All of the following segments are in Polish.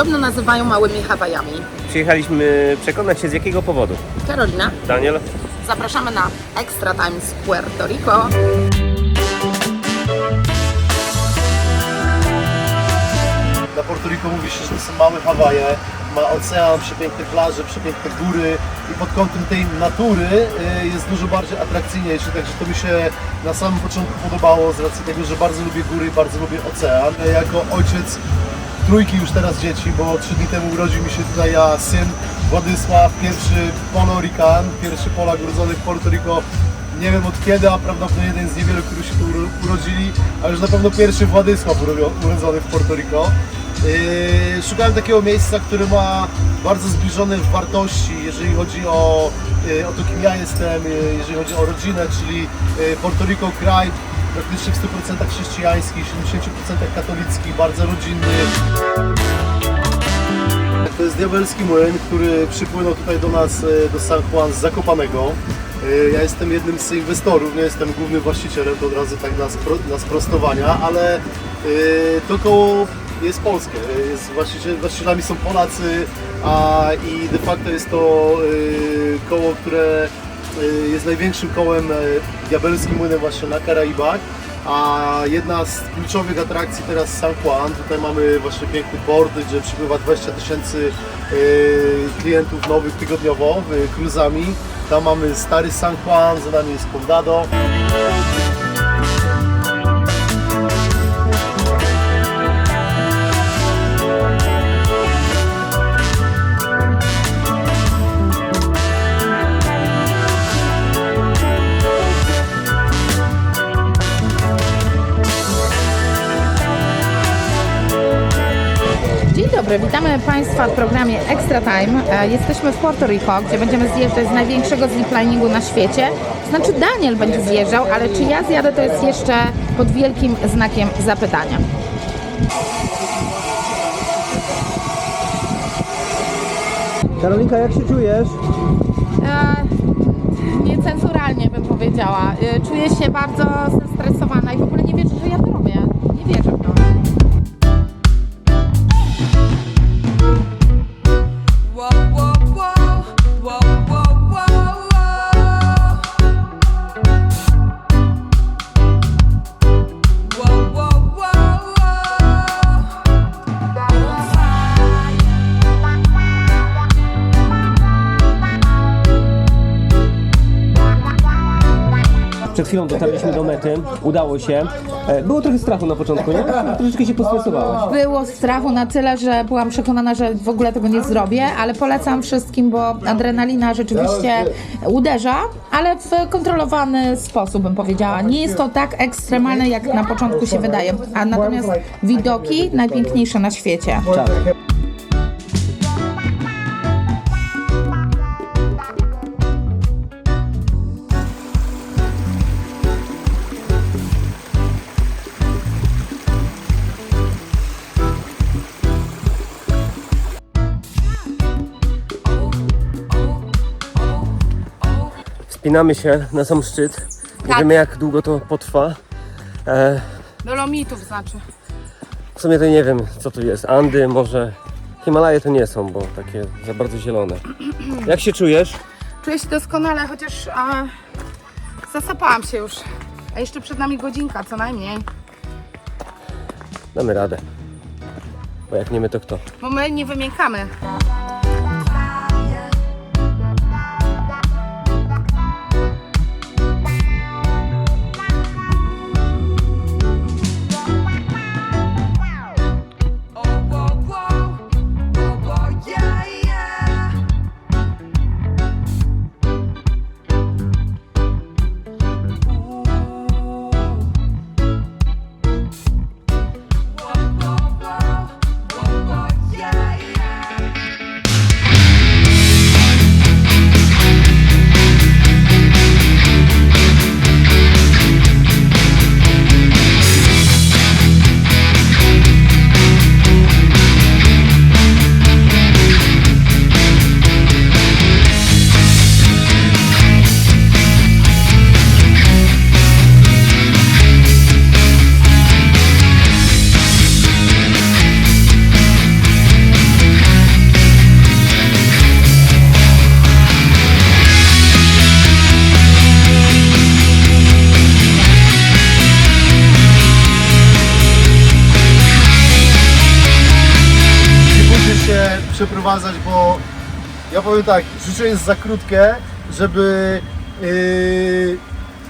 podobno nazywają małymi Hawajami. Przyjechaliśmy przekonać się z jakiego powodu. Karolina, Daniel? zapraszamy na Extra Time z Puerto Rico. Na Porto Rico mówi się, że to są małe Hawaje, ma ocean, przepiękne plaże, przepiękne góry i pod kątem tej natury y, jest dużo bardziej atrakcyjniejszy, także to mi się na samym początku podobało z racji tego, że bardzo lubię góry i bardzo lubię ocean. Jako ojciec trójki już teraz dzieci, bo trzy dni temu urodził mi się tutaj ja syn Władysław, pierwszy Polorikan, pierwszy Polak urodzony w Porto Rico nie wiem od kiedy, a prawdopodobnie jeden z niewielu, którzy się tu uro- urodzili, ale już na pewno pierwszy Władysław urodzony w Porto Rico. Yy, szukałem takiego miejsca, które ma bardzo zbliżone wartości, jeżeli chodzi o, yy, o to, kim ja jestem, yy, jeżeli chodzi o rodzinę, czyli yy, Porto Rico kraj praktycznie w 100% chrześcijański, 70% katolicki, bardzo rodzinny. To jest diabelski młyn, który przypłynął tutaj do nas, e, do San Juan z Zakopanego. E, Ja jestem jednym z inwestorów, nie jestem głównym właścicielem, to od razu tak dla, spro, dla sprostowania, ale e, to koło jest polskie. Jest właściciel, właścicielami są Polacy, a i de facto jest to koło, które jest największym kołem e, diabelskim młynem właśnie na Karaibach. A jedna z kluczowych atrakcji teraz San Juan, tutaj mamy właśnie piękny port, gdzie przypływa 20 tysięcy yy, klientów nowych tygodniowo cruzami. Tam mamy stary San Juan, za nami jest Condado. Dobry, witamy Państwa w programie Extra Time. E, Jesteśmy w Puerto Rico, gdzie będziemy zjeżdżać z największego zipliningu na świecie. Znaczy Daniel będzie zjeżdżał, ale czy ja zjadę to jest jeszcze pod wielkim znakiem zapytania. Karolinka, jak się czujesz? E, niecenzuralnie bym powiedziała. E, czuję się bardzo zestresowana i w ogóle Przed chwilą dotarliśmy do mety, udało się. E, Było trochę strachu na początku, nie? Troszeczkę się postresowałaś. Było strachu na tyle, że byłam przekonana, że w ogóle tego nie zrobię, ale polecam wszystkim, bo adrenalina rzeczywiście uderza, ale w kontrolowany sposób bym powiedziała. Nie jest to tak ekstremalne, jak na początku się wydaje, a natomiast widoki najpiękniejsze na świecie. Wspinamy się na sam szczyt. Nie Tak. wiemy jak długo to potrwa. E, Dolomitów znaczy. w sumie to nie wiem co to jest. Andy, może Himalaje to nie są, bo takie za bardzo zielone. Jak się czujesz? Czuję się doskonale, chociaż a, zasapałam się już. A jeszcze przed nami godzinka co najmniej. Damy radę. Bo jak nie my, to kto? Bo my nie wymiękamy. Bo ja powiem tak, życie jest za krótkie, żeby yy,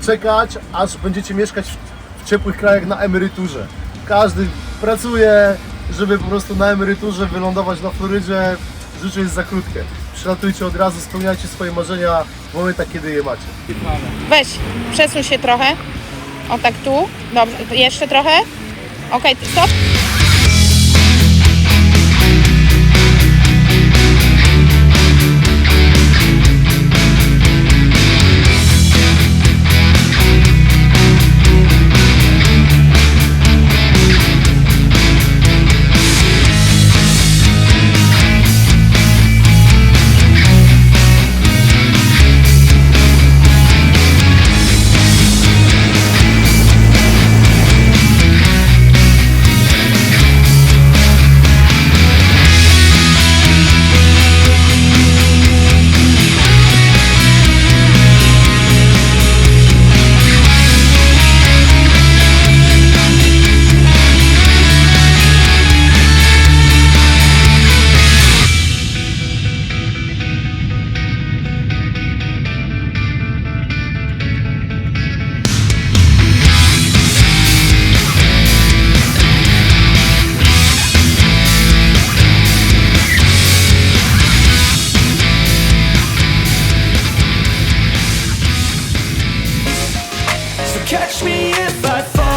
czekać, aż będziecie mieszkać w, w ciepłych krajach na emeryturze. Każdy pracuje, żeby po prostu na emeryturze wylądować na Florydzie. Życie jest za krótkie. Przylatujcie od razu, spełniajcie swoje marzenia w momentach, kiedy je macie. Weź, przesuń się trochę. O tak tu. Dobrze, jeszcze trochę. Okej, stop. Catch me if I fall.